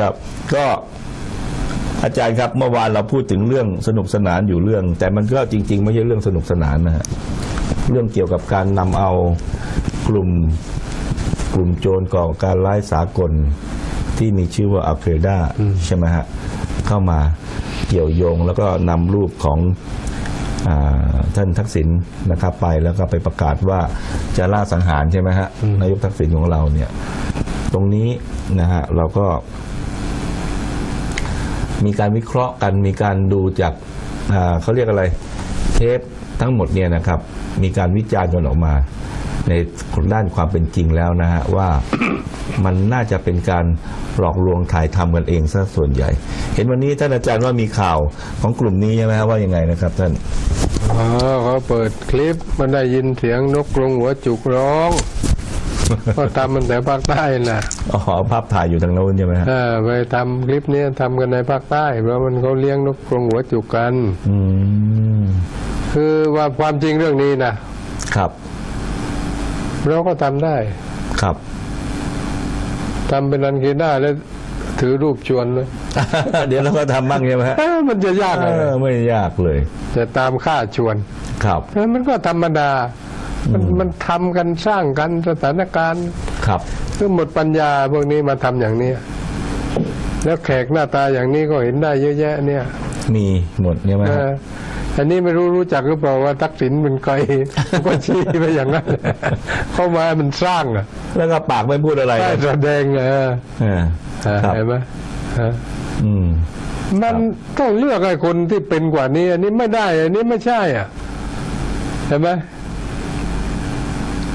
ครับก็อาจารย์ครับเมื่อวานเราพูดถึงเรื่องสนุกสนานอยู่เรื่อง แต่มันก็จริง ๆ ไม่ใช่เรื่องสนุกสนานนะฮะเรื่องเกี่ยวกับการนำเอากลุ่มกลุ่มโจรก่อการร้ายสากลที่มีชื่อว่าอัลเ a ดาใช่ไหมฮะเข้ามาเกี่ยวโยงแล้วก็นำรูปของอาท่านทักษิณนะครับไปแล้วก็ไปประกาศว่าจะล่าสังหารใช่ไหมฮะนายกทักษิณของเราเนี่ย ตรงนี้นะฮะเราก็ มีการวิเคราะห์กันมีการดูจากเขาเรียกอะไรเทปทั้งหมดเนี่ยนะครับ มีการวิจารณ์กันออกมา ในด้านความเป็นจริงแล้วนะฮะว่ามันน่าจะเป็นการหลอกลวงถ่ายทำกันเองซะส่วนใหญ่ เห็นวันนี้ท่านอาจารย์ว่ามีข่าวของกลุ่มนี้ใช่ไหมว่ายังไงนะครับท่านอ๋อเขาเปิดคลิปมันได้ยินเสียงนกกรงหัวจุกร้อง ก็ทำมันแต่ภาคใต้น่ะอ๋อภาพถ่ายอยู่ทางโน้นใช่ไหมฮะเออไปทำคลิปเนี้ยทำกันในภาคใต้เพราะมันเขาเลี้ยงนกกรงหัวจุกกัน อืมคือว่าความจริงเรื่องนี้นะครับ เราก็ทำได้ครับ ทำเป็นอันกีด้าแล้วถือรูปชวนเลยเดี๋ยวเราก็ทำบ้างใช่ไหมฮะเอ้ามันจะยากเออะไรอไม่ยากเลย จะตามค่าชวนครับเออมันก็ธรรมดา มันมันทำกันสร้างกันสถานการณ์ครับคือหมดปัญญาพวกนี้มาทำอย่างเนี้ยแล้วแขกหน้าตาอย่างนี้ก็เห็นได้เยอะแยะเนี่ยมีหมดใช่ไหมเอฮะออันนี้ไม่รู้รู้จักหรือเปล่าว่าทักษิณเป็นใคร ก็ชี้ไปอย่างนั้นเข้ามามันสร้างอะแล้วก็ปากไม่พูดอะไรได้นะแสดงเออเออเออครับเห็นไหมเออ อืม มันต้องเลือกไอ้คนที่เป็นกว่านี้ อันนี้ไม่ได้ อันนี้ไม่ใช่อะเห็นไหม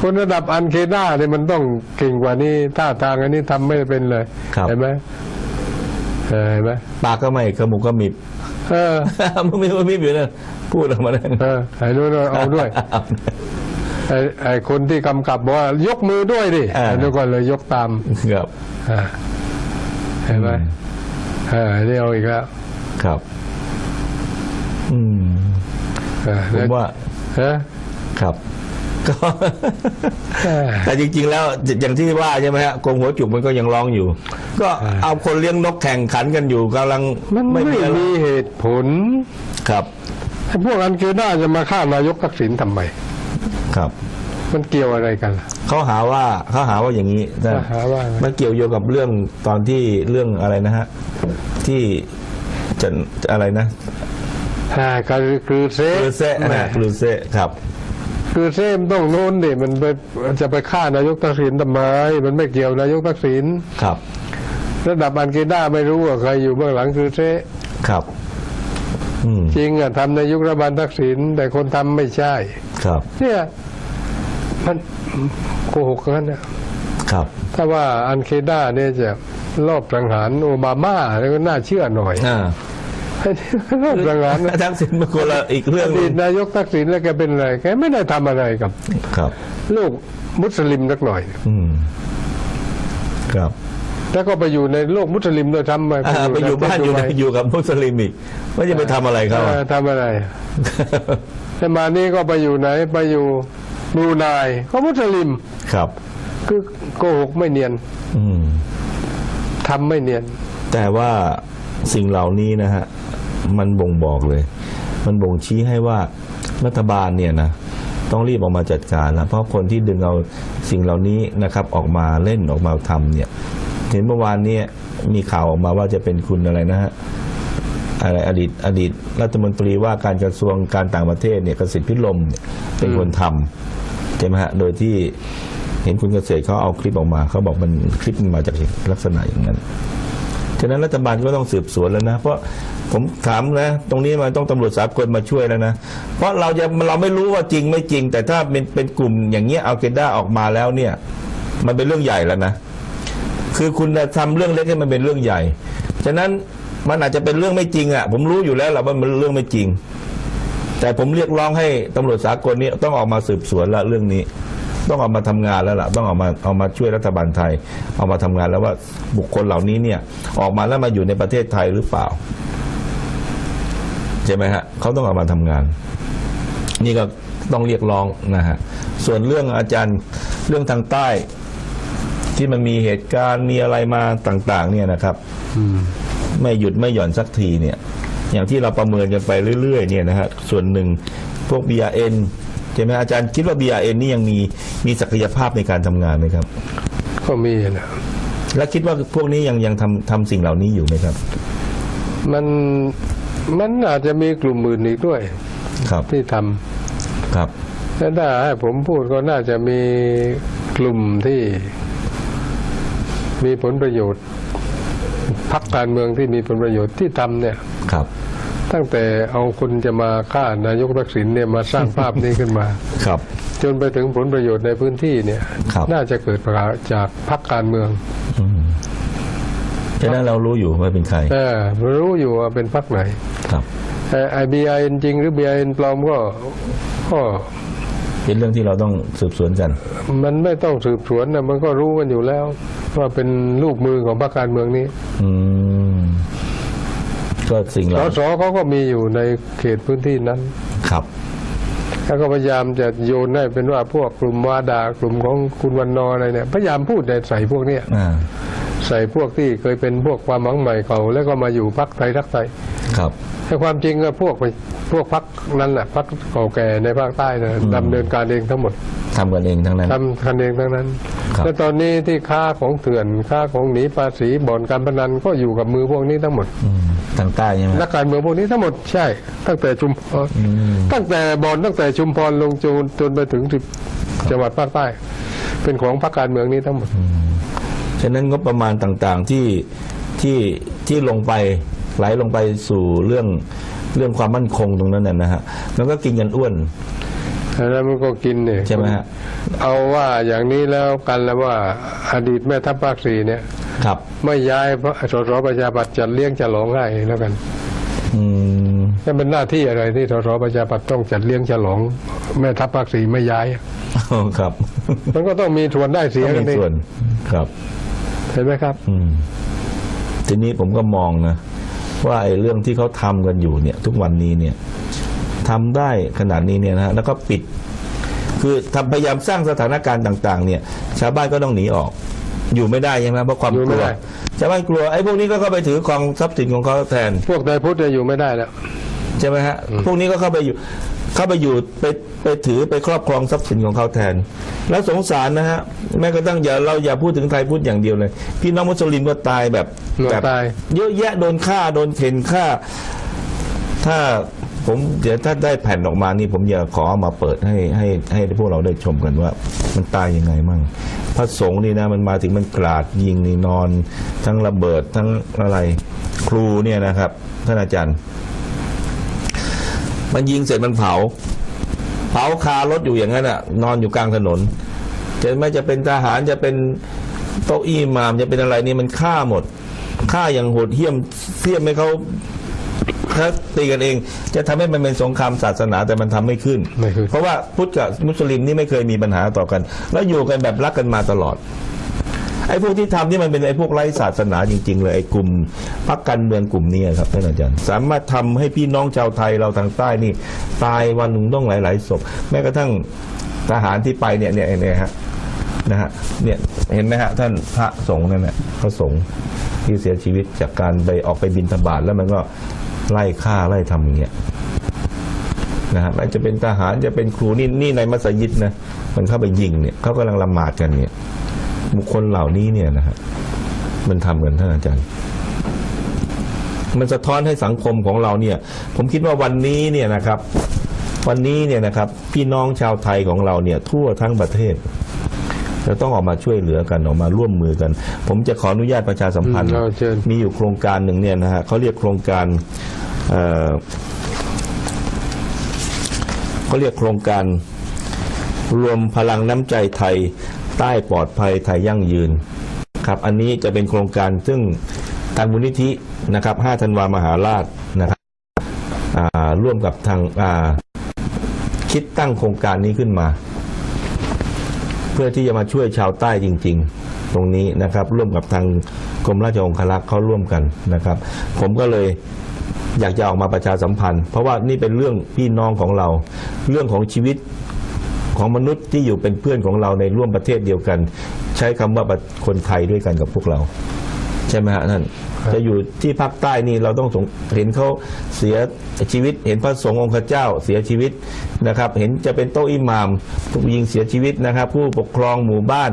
คนระดับอันเคด้าเนี่ยมันต้องเก่งกว่านี้ท่าทางอันนี้ทำไม่เป็นเลยครับเห็นไหมเออเห็นไหมปากก็ไม่ขมุกก็มิบเออมึงไม่ไม่อยู่นะพูดออกมาได้เออไอ้นู้นเอาด้วยไอ้ไอ้คนที่กำกับบอกว่ายกมือด้วยดิอ่าไอ้นู้นก็เลยยกตามครับอ่าเห็นไหมเออนี่เอาอีกแล้วครับ อืมเออผมว่าเออครับ ก็เออแต่จริง ๆ แล้วอย่างที่ว่าใช่ไหมฮะกรงหัวจุกมันก็ยังร้องอยู่ ก็เอาคนเลี้ยงนกแข่งขันกันอยู่กำลังมันไม่อะไรมีเหตุผลครับไอ้พวกอันเกด้าจะมาฆ่านายกทักษิณทำไมครับมันเกี่ยวอะไรกันล่ะเขาหาว่าเขาหาว่าอย่างนี้นะเขาหาว่าไงมันเกี่ยวโยงกับเรื่องตอนที่เรื่องอะไรนะฮะ ที่จะอะไรนะอ่าคือคือเซครูเซ่นะครูเซ่ครับ คือเซมนต้องโน้นดิมันไปจะไปฆ่านายกทักษิณทำไมมันไม่เกี่ยวนายกทักษิณครับ ระดับอันเกด้าไม่รู้ว่าใครอยู่เบื้องหลังคือเซครับอืมจริงอะทำในยุครัฐบาลทักษิณแต่คนทำไม่ใช่ ครับ เนี่ยมันโกหกกันนะครับ ถ้าว่าอันเคด้าเนี่ยจะรอบสังหารโอบามาแล้วก็น่าเชื่อหน่อยอ่ารอบ สังหารทักษิณเป็นคนละอีกเรื่องอหดีนึ่ตงนายกทักษิณแล้วแกเป็นอะไรแกไม่ได้ทำอะไรกับ ครับ ลูกมุสลิมสักหน่อย อืมครับแล้วก็ไปอยู่ในโลกมุสลิมโดยทำไปอ่าไปอยู่บ้านอยู่ในอยู่กับมุสลิมอีกไม่จะไปทำอะไรเขาเออะอทำอะไรแต่มานี่ก็ไปอยู่ไหน ไปอยู่บรูไนก็มุสลิมครับ คือโกหกไม่เนียน อืมทำไม่เนียน แต่ว่า สิ่งเหล่านี้นะฮะมันบ่งบอกเลย มันบ่งชี้ให้ว่ารัฐบาลเนี่ยนะต้องรีบออกมาจัดการแล้วเพราะคนที่ดึงเอาสิ่งเหล่านี้นะครับออกมาเล่นออกมาทำเนี่ยเห็นเมื่อวานเนี้มีข่าวออกมาว่าจะเป็นคุณอะไรนะฮะอะไรอดีตอดีตรัฐมนตรีว่าการกระทรวงการต่างประเทศเนี่ยกสิทธิ์พิรมเนี่ยเป็นคนทำใช่ไหมฮะโดยที่เห็นคุณเกษตรเขาเอาคลิปออกมาเขาบอกมันคลิปมันมาจากลักษณะอย่างนั้น ฉะนั้นรัฐบาลก็ต้องสืบสวนแล้วนะ เพราะผมถามนะ ตรงนี้มันต้องตำรวจสากลมาช่วยแล้วนะ เพราะเราจะเราไม่รู้ว่าจริงไม่จริง แต่ถ้าเป็นเป็นกลุ่มอย่างเงี้ยเอาเกด้าออกมาแล้วเนี่ย มันเป็นเรื่องใหญ่แล้วนะ คือคุณจะทำเรื่องเล็กให้มันเป็นเรื่องใหญ่ ฉะนั้นมันอาจจะเป็นเรื่องไม่จริงอะ ผมรู้อยู่แล้วแหละว่ามันเรื่องไม่จริง แต่ผมเรียกร้องให้ตำรวจสากลเนี่ยต้องออกมาสืบสวนละเรื่องนี้ ต้องออกมาทำงานแล้วล่ะต้องออกมาเอามาช่วยรัฐบาลไทย เอามาทำงานแล้วว่าบุคคลเหล่านี้เนี่ยออกมาแล้วมาอยู่ในประเทศไทยหรือเปล่าใช่ไหมฮะเขาต้องออกมาทำงาน นี่ก็ต้องเรียกร้องนะฮะส่วนเรื่องอาจารย์เรื่องทางใต้ที่มันมีเหตุการณ์มีอะไรมาต่าง ๆ เนี่ยนะครับอืไม่หยุดไม่หย่อนสักทีเนี่ย อย่างที่เราประเมินกันไปเรื่อย ๆ เนี่ยนะฮะส่วนหนึ่งพวก BRN ช่ไหมอาจารย์คิดว่า BRN นี่ยังมีมีศักยภาพในการทำงานไหมครับ ก็มีนะและคิดว่าพวกนี้ยังยังทำทำสิ่งเหล่านี้อยู่ไหมครับ มันมันอาจจะมีกลุ่มอื่นอีกด้วย ครับที่ทำครับแล้วถ้าให้ผมพูดก็น่าจะมีกลุ่มที่มีผลประโยชน์พักการเมืองที่มีผลประโยชน์ที่ทำเนี่ย ครับ ตั้งแต่เอาคนจะมาฆ่านายกทักษิณเนี่ยมาสร้างภาพนี้ขึ้นมา ครับ จนไปถึงผลประโยชน์ในพื้นที่เนี่ย ครับ น่าจะเกิดจากพักการเมืองอืมฉะนั้นเรารู้อยู่ว่าเป็นใครเออรู้อยู่ว่าเป็นพักไหนครับไอบีไอจริงหรือบีไอปลอมก็ก็เป็นเรื่องที่เราต้องสืบสวนกัน มันไม่ต้องสืบสวนนะมันก็รู้กันอยู่แล้ว ว่าเป็นลูกมือของพรรคการเมืองนี้ อืม ก็สิ่งสเราสเขาก็มีอยู่ในเขตพื้นที่นั้น ครับ แล้วก็พยายามจะโยนให้เป็นว่าพวกกลุ่มวาดากลุ่มของคุณวันนอร์อะไรเนี่ยพยายามพูดในใส่พวกเนี้ยอ่า ใส่พวกที่เคยเป็นพวกความหวังใหม่เก่าแล้วก็มาอยู่พรรคไทยรักไทยครับ แต่ความจริงก็พวกไปพวกพรรคนั้นแหละพรรคเก่าแก่ในภาคใต้นะดำเนินการเองทั้งหมดทำกันเองทั้งนั้น ทำกันเองทั้งนั้นครับ และตอนนี้ที่ค่าของเถื่อนค่าของหนีภาษีบ่อนการพนันก็อยู่กับมือพวกนี้ทั้งหมดอืมทางใต้ใช่ไหมนักการเมืองพวกนี้ทั้งหมดใช่ ตั้งแต่ชุมพรอืมตั้งแต่บ่อนตั้งแต่ชุมพรลงจูนจนไปถึงสิบจังหวัดภาคใต้ เป็นของพรรคการเมืองนี้ทั้งหมดฉะนั้นงบประมาณต่างๆที่ที่ที่ลงไปไหลลงไปสู่เรื่องเรื่องความมั่นคงตรงนั้นน่ะนะฮะมันก็กินกันอ้วน แล้วมันก็กินเนี่ยใช่ไหมฮะเอาว่าอย่างนี้แล้วกันแล้วว่าอดีตแม่ทัพภาคสี่เนี่ย ครับ ไม่ย้ายเพราะสสประชาปัตย์จะเลี้ยงจะหลองให้แล้วกัน อืมนั่นเป็นหน้าที่อะไรที่สสประชาปัตย์ต้องจัดเลี้ยงฉลอง แม่ทัพภาคสี่ไม่ย้ายอ๋อครับ มันก็ต้องมีส่วนได้เสียต้องกัมีนเองส่วนครับ เห็นไหมครับ อืมทีนี้ผมก็มองนะว่าไอ้เรื่องที่เขาทำกันอยู่เนี่ย ทุกวันนี้เนี่ย ทำได้ขนาดนี้เนี่ยนะฮะแล้วก็ปิด คือทำพยายามสร้างสถานการณ์ต่างๆ เนี่ย ชาวบ้านก็ต้องหนีออกอยู่ไม่ได้ใช่ไหมเพราะความอยู่กไม่ลัวได้ชาวบ้านกลัวไอ้พวกนี้ก็เข้าไปถือครองทรัพย์สินของเขาแทน พวกนายพุทธเนี่ยอยู่ไม่ได้แล้วใช่ไหมฮะพวกนี้ก็เข้าไปอยู่เข้าไปอยู่ไปไปถือไปครอบครองทรัพย์สินของเขาแทน แล้วสงสารนะฮะแม้กระทั่งอย่าเราอย่าพูดถึงไทยพูดอย่างเดียวเลย พี่น้องมุสลิมก็ตายแบบหน่วยแบบตายเยอะแยะโดนฆ่าโดนเข็นฆ่า ถ้า ผมเดี๋ยวถ้าได้แผ่นออกมานี่ผมอยากขอเอามาเปิดให้ให้ให้พวกเราได้ชมกันว่า มันตายยังไงมั่งพระสงฆ์นี่นะมันมาถึงมันกราดยิงนี่นอน ทั้งระเบิดทั้งอะไรครูเนี่ยนะครับท่านอาจารย์ มันยิงเสร็จมันเผา เผาคารถอยู่อย่างนั้นอะ นอนอยู่กลางถนน จะไม่จะเป็นทหารจะเป็นโต๊ะอีหมามจะเป็นอะไรนี่มันฆ่าหมดฆ่าอย่างโหดเหี้ยมเสียมให้เขา ถ้าตีกันเอง จะทำให้มันเป็นสงครามศาสนาแต่มันทำไม่ขึ้นไม่ขึ้น เพราะว่าพุทธกับมุสลิมนี่ไม่เคยมีปัญหาต่อกัน แล้วอยู่กันแบบรักกันมาตลอดไอ้พวกที่ทำนี่มันเป็นไอ้พวกไร้ศาสนาจริง ๆ เลยไอ้กลุ่มพรรคการเมืองกลุ่มนี้ครับท่านอาจารย์ สามารถทำให้พี่น้องชาวไทยเราทางใต้นี่ ตายวันหนึ่งต้องหลายๆศพแม้กระทั่งทหารที่ไปเนี่ยเนี่ยเนี่ยฮะนะฮะเนี่ยเห็นไหมฮะท่านพระสงฆ์นั่นแหละพระสงฆ์ที่เสียชีวิตจากการไปออกไปบินธบาตแล้วมันก็ ไล่ฆ่าไล่ทำอย่างเงี้ยนะฮะไม่จะเป็นทหารจะเป็นครูนี่นี่ในมัสยิดนะมันเข้าไปยิงเนี่ยเขากำลังละหมาดกันเนี่ย บุคคลเหล่านี้เนี่ยนะฮะมันทำกันท่านอาจารย์ มันสะท้อนให้สังคมของเราเนี่ย ผมคิดว่าวันนี้เนี่ยนะครับ วันนี้เนี่ยนะครับ พี่น้องชาวไทยของเราเนี่ย ทั่วทั้งประเทศจะต้องออกมาช่วยเหลือกันออกมาร่วมมือกัน ผมจะขออนุญาตประชาสัมพันธ์อืมเอาเชิญมีอยู่โครงการหนึ่งเนี่ยนะฮะเขาเรียกโครงการ เอ่อเขาเรียกโครงการรวมพลังน้ำใจไทยใต้ปลอดภัยไทยยั่งยืนครับอันนี้จะเป็นโครงการซึ่งทางมูลนิธินะครับ5ธันวามหาราชนะครับร่วมกับทางคิดตั้งโครงการนี้ขึ้นมา เพื่อที่จะมาช่วยชาวใต้จริง ๆ ตรงนี้นะครับ ร่วมกับทางกรมราชองครักษ์เขาร่วมกันนะครับ ผมก็เลย อยากจะออกมาประชาสัมพันธ์ เพราะว่านี่เป็นเรื่องพี่น้องของเรา เรื่องของชีวิตของมนุษย์ที่อยู่เป็นเพื่อนของเราในร่วมประเทศเดียวกัน ใช้คำว่าคนไทยด้วยกันกับพวกเรา ใช่ไหมฮะท่านครับจะอยู่ที่ภาคใต้นี่เราต้องสงเห็นเขาเสียชีวิต เห็นพระสงฆ์องค์เจ้าเสียชีวิตนะครับ เห็นจะเป็นโต๊ะอิหมามถูกยิงเสียชีวิตนะครับ ผู้ปกครองหมู่บ้าน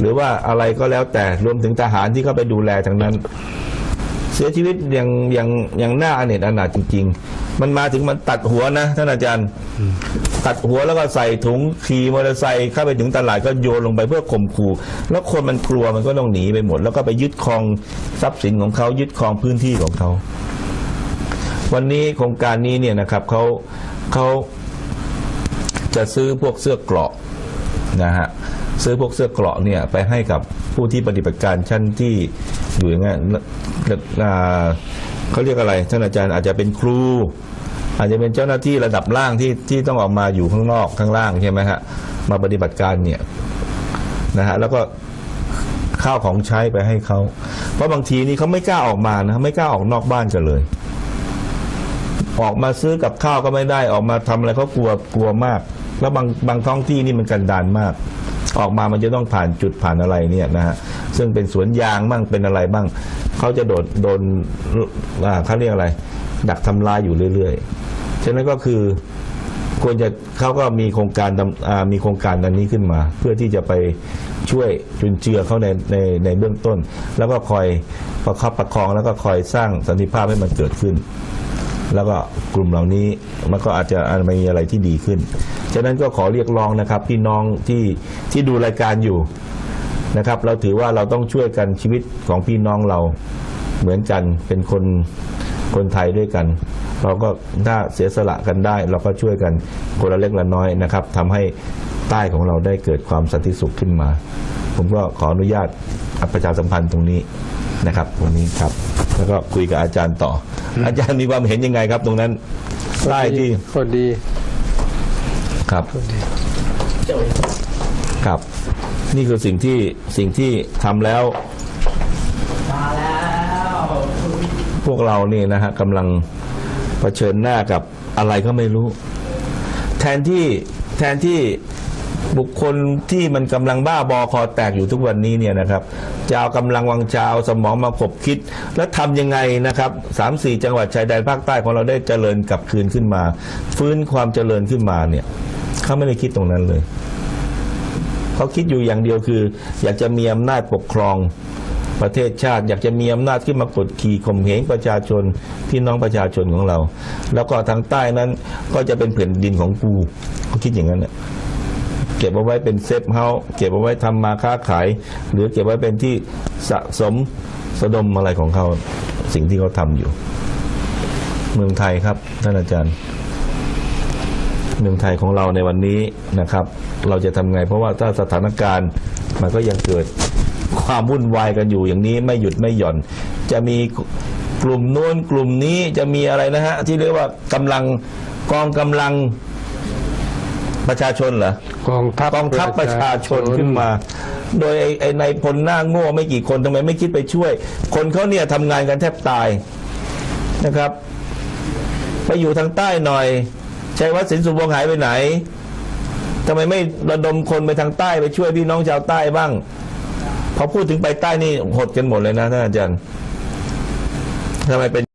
หรือว่าอะไรก็แล้วแต่รวมถึงทหารที่เข้าไปดูแลทั้งนั้น เสียชีวิตอย่างอย่างอย่างหน่าอเนจอนาถจริง ๆ มันมาถึงมันตัดหัวนะท่านอาจารย์ ตัดหัวแล้วก็ใส่ถุงขี่มอเตอร์ไซค์เข้าไปถึงตลาดก็โยนลงไปเพื่อข่มขู่ แล้วคนมันกลัวมันก็ต้องหนีไปหมด แล้วก็ไปยึดครองทรัพย์สินของเขายึดครองพื้นที่ของเขา วันนี้โครงการนี้เนี่ยนะครับเขาเขาจะซื้อพวกเสื้อเกราะนะฮะ ซื้อพวกเสื้อเกราะเนี่ยไปให้กับผู้ที่ปฏิบัติการชั้นที่อยู่อย่างนั้นอ่าเขาเรียกอะไรท่านอาจารย์อาจจะเป็นครู อาจจะเป็นเจ้าหน้าที่ระดับล่างที่ที่ต้องออกมาอยู่ข้างนอกข้างล่างใช่ไหมฮะมาปฏิบัติการเนี่ยนะฮะแล้วก็ข้าวของใช้ไปให้เขาเพราะบางทีนี่เขาไม่กล้าออกมานะไม่กล้าออกนอกบ้านกันเลย ออกมาซื้อกับข้าวก็ไม่ได้ออกมาทำอะไรเขากลัวกลัวมาก แล้วบางบางท้องที่นี่มันกันดานมาก ออกมามันจะต้องผ่านจุดผ่านอะไรเนี่ยนะฮะซึ่งเป็นสวนยางบ้างเป็นอะไรบ้างเขาจะโดดโดนอ่าเขาเรียกอะไร ดักทำลายอยู่เรื่อยๆฉะนั้นก็คือควรจะเขาก็มีโครงการมีโครงการอันนี้ขึ้นมา เพื่อที่จะไปช่วยจุนเจือเขาในในในเบื้องต้น แล้วก็คอยประคับประคองแล้วก็คอยสร้างสันติภาพให้มันเกิดขึ้น แล้วก็กลุ่มเหล่านี้มันก็อาจจะมีอะไรที่ดีขึ้น ฉะนั้นก็ขอเรียกร้องนะครับพี่น้องที่ที่ดูรายการอยู่นะครับ เราถือว่าเราต้องช่วยกันชีวิตของพี่น้องเราเหมือนกันเป็นคนคนไทยด้วยกัน เราก็ถ้าเสียสละกันได้ เราก็ช่วยกันคนละเล็กละน้อยนะครับทำให้ใต้ของเราได้เกิดความสันติสุขขึ้นมา ผมก็ขออนุญาตประชาสัมพันธ์ตรงนี้ นะครับตรงนี้ครับ แล้วก็คุยกับอาจารย์ต่อ อาจารย์มีความเห็นยังไงครับ ตรงนั้นใต้ที่ก็ดีครับครับ นี่คือสิ่งที่สิ่งที่ทำแล้วมาแล้ว พวกเรานี่นะฮะกำลังเผชิญหน้ากับอะไรก็ไม่รู้ แทนที่แทนที่ บุคคลที่มันกำลังบ้าบอคอแตกอยู่ทุกวันนี้เนี่ยนะครับจะเอากำลังวังชาเอาสมองมาขบคิด แล้วทำยังไงนะครับสามสี่จังหวัดชายแดนภาคใต้ของเราได้เจริญกลับคืนขึ้นมา ฟื้นความเจริญขึ้นมาเนี่ยเขาไม่ได้คิดตรงนั้นเลยเขาคิดอยู่อย่างเดียวคือ อยากจะมีอำนาจปกครองประเทศชาติ อยากจะมีอำนาจขึ้นมากดขี่ข่มเหงประชาชนพี่น้องประชาชนของเรา แล้วก็ทางใต้นั้นก็จะเป็นแผ่นดินของกูเขาคิดอย่างนั้นน่ะ เก็บเอาไว้เป็นเซฟเฮาส์เก็บเอาไว้ทำมาค้าขาย หรือเก็บไว้เป็นที่สะสมสะดมอะไรของเขาสิ่งที่เขาทำอยู่ เมืองไทยครับท่านอาจารย์ เมืองไทยของเราในวันนี้นะครับ เราจะทำไง เพราะว่าถ้าสถานการณ์มันก็ยังเกิดความวุ่นวายกันอยู่อย่างนี้ไม่หยุดไม่หย่อน จะมีกลุ่มโน้นกลุ่มนี้จะมีอะไรนะฮะ ที่เรียกว่ากำลังกองกำลังประชาชนเหรอ กองทัพกองทัพประชาชนขึ้นมา โดยไอ้ไอ้ในายพลหน้าโง่ไม่กี่คนทำไมไม่คิดไปช่วย คนเขาเนี่ยทำงานกันแทบตายนะครับ ไปอยู่ทางใต้หน่อยชัยวัฒน์สินสุวงศ์หายไปไหนทำไมไม่ระดมคนไปทางใต้ไปช่วยพี่น้องชาวใต้บ้าง พอพูดถึงไปใต้นี่หดกันหมดเลยนะท่านอาจารย์ทำไมเป็น